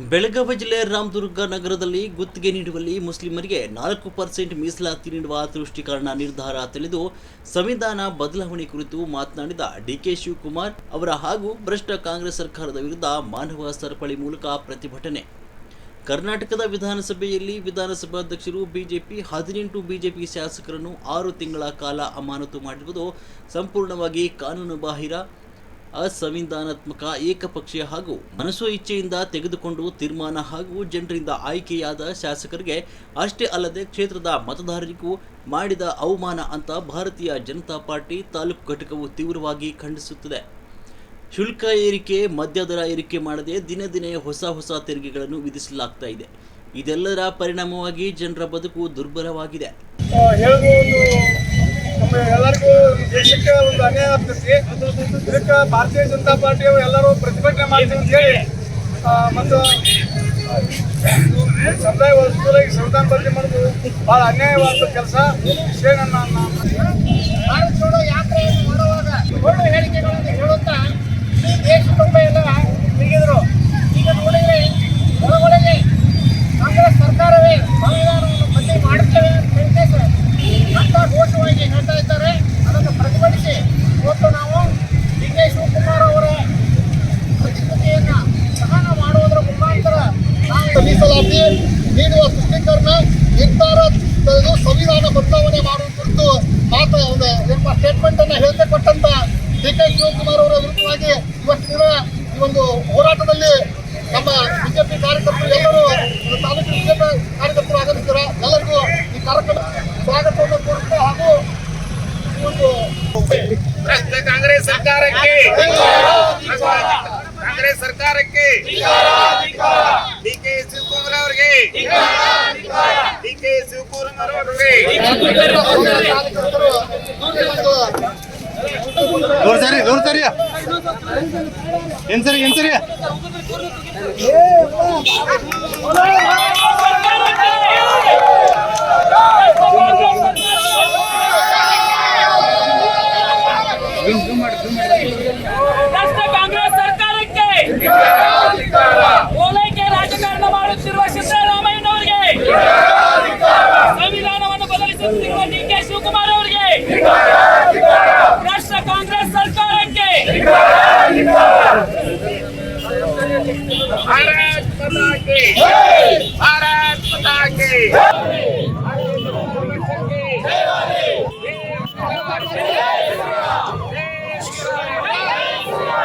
ಬೆಳಗಾವಿ ಜಿಲ್ಲೆ ರಾಮದುರ್ಗ ನಗರದಲ್ಲಿ ಗುತ್ತಿಗೆ ನೀಡುವಲ್ಲಿ ಮುಸ್ಲಿಮರಿಗೆ ನಾಲ್ಕು ಪರ್ಸೆಂಟ್ ಮೀಸಲಾತಿ ನೀಡುವ ತುಷ್ಟೀಕರಣ ನಿರ್ಧಾರ ತಿಳಿದು ಸಂವಿಧಾನ ಬದಲಾವಣೆ ಕುರಿತು ಮಾತನಾಡಿದ ಡಿಕೆ ಶಿವಕುಮಾರ್ ಅವರ ಹಾಗೂ ಭ್ರಷ್ಟ ಕಾಂಗ್ರೆಸ್ ಸರ್ಕಾರದ ವಿರುದ್ಧ ಮಾನವ ಸರಪಳಿ ಮೂಲಕ ಪ್ರತಿಭಟನೆ. ಕರ್ನಾಟಕದ ವಿಧಾನಸಭೆಯಲ್ಲಿ ವಿಧಾನಸಭಾಧ್ಯಕ್ಷರು ಬಿಜೆಪಿ, ಹದಿನೆಂಟು ಬಿಜೆಪಿ ಶಾಸಕರನ್ನು ಆರು ತಿಂಗಳ ಕಾಲ ಅಮಾನತು ಮಾಡಿರುವುದು ಸಂಪೂರ್ಣವಾಗಿ ಕಾನೂನು ಬಾಹಿರ ಅಸಂವಿಧಾನಾತ್ಮಕ ಏಕಪಕ್ಷೀಯ ಹಾಗೂ ಮನಸೋ ಇಚ್ಛೆಯಿಂದ ತೆಗೆದುಕೊಂಡು ತೀರ್ಮಾನ ಹಾಗೂ ಜನರಿಂದ ಆಯ್ಕೆಯಾದ ಶಾಸಕರಿಗೆ ಅಷ್ಟೇ ಅಲ್ಲದೆ ಕ್ಷೇತ್ರದ ಮತದಾರರಿಗೂ ಮಾಡಿದ ಅವಮಾನ ಅಂತ ಭಾರತೀಯ ಜನತಾ ಪಾರ್ಟಿ ತಾಲೂಕು ಘಟಕವು ತೀವ್ರವಾಗಿ ಖಂಡಿಸುತ್ತದೆ. ಶುಲ್ಕ ಏರಿಕೆ ಮದ್ಯದರ ಏರಿಕೆ ಮಾಡದೆ ದಿನೇ ದಿನೇ ಹೊಸ ಹೊಸ ತೆರಿಗೆಗಳನ್ನು ವಿಧಿಸಲಾಗ್ತಾ ಇದೆ. ಇದೆಲ್ಲರ ಪರಿಣಾಮವಾಗಿ ಜನರ ಬದುಕು ದುರ್ಬಲವಾಗಿದೆ. ಎಲ್ಲರಿಗೂ ದೇಶಕ್ಕೆ ಒಂದು ಅನ್ಯಾಯ ಆಗ್ತೈತಿ ಭಾರತೀಯ ಜನತಾ ಪಾರ್ಟಿಯವರು ಎಲ್ಲರೂ ಪ್ರತಿಭಟನೆ ಮಾಡ್ತೀವಿ ಅಂತ ಹೇಳಿ ಮತ್ತು ಸಮುದಾಯ ವಸ್ತುಗಳಿಗೆ ಸಂವಿಧಾನ ಬದಲಿ ಮಾಡೋದು ಭಾಳ ಅನ್ಯಾಯವಾದ ಕೆಲಸ. ವಿಷಯ ನನ್ನ ಮೀಸಲಾತಿ ನೀಡುವ ತುಷ್ಟೀಕರಣ ನಿರ್ಧಾರ ತೆಗೆದು ಸಂವಿಧಾನ ಬದಲಾವಣೆ ಮಾಡುವ ಕುರಿತು ಮಾತು ಒಂದು ಎಂಬ ಸ್ಟೇಟ್ಮೆಂಟ್ ಅನ್ನ ಹೇಳಿಕೆ ಕೊಟ್ಟಂತ ಡಿ ಕೆ ಶಿವಕುಮಾರ್ ಅವರ ವಿರುದ್ಧವಾಗಿ ಇವತ್ತಿನ ಈ ಒಂದು ಹೋರಾಟದಲ್ಲಿ ನಮ್ಮ ಬಿಜೆಪಿ ಕಾರ್ಯಕರ್ತರು ಎಲ್ಲರೂ ಒಂದು ತಾಲೂಕು ಬಿಜೆಪಿ ಕಾರ್ಯಕರ್ತರು ಆಗಮಿಸಿದ್ದಾರೆ. ಎಲ್ಲರಿಗೂ ಈ ಕಾರ್ಯಕ್ರಮ ಸ್ವಾಗತವನ್ನು ಕೋರುತ್ತಾ ಹಾಗೂ ಈ ಒಂದು ಕಾಂಗ್ರೆಸ್ ಸರ್ಕಾರಕ್ಕೆ. ಕಾಂಗ್ರೆಸ್ ಸರ್ಕಾರಕ್ಕೆ. ಅವರಿಗೆ ಡಿ ಕೆ ಶಿವಕುಮಾರ್ ಅವರಿಗೆ ನೋಡ್ತಾರಿಯ ಏನ್ ಸರಿ ಏನ್ ಮಾಡಿ ಡಿ ಕೆ ಶಿವಕುಮಾರ್ ಅವರಿಗೆ ರಾಷ್ಟ್ರ ಕಾಂಗ್ರೆಸ್ ಸರ್ಕಾರಕ್ಕೆ ಭಾರತ್ ಮಾತಾ ಕಿ